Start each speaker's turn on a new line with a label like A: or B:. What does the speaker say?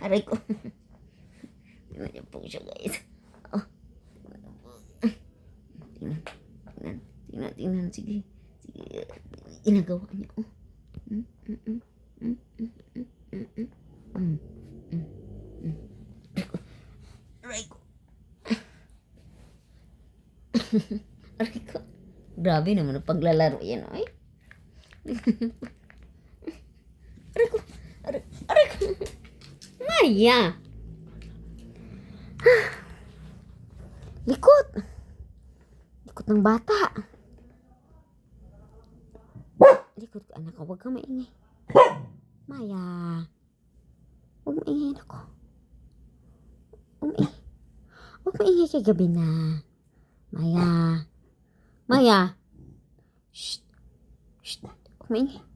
A: Aray ko. Tingnan niyo po siya guys. Oh. Tingnan. Tingnan. Tingnan. Tingnan. Sige. Sige. Ginagawa niya. Oh. Mm, mm, mm, mm, mm, mm, mm, mm, mm, mm, mm. Grabe naman ang paglalaro yan. Ay. Aray ko. Aray, aray ko. Maya. Likot. Likot ng bata. Likot ka, anak ko. Huwag kang maingay. Maya. Huwag maingay, anak ko. Huwag maingay. Huwag maingay kay gabi na. Maya. Maya. Shh. Shh. Huwag maingay.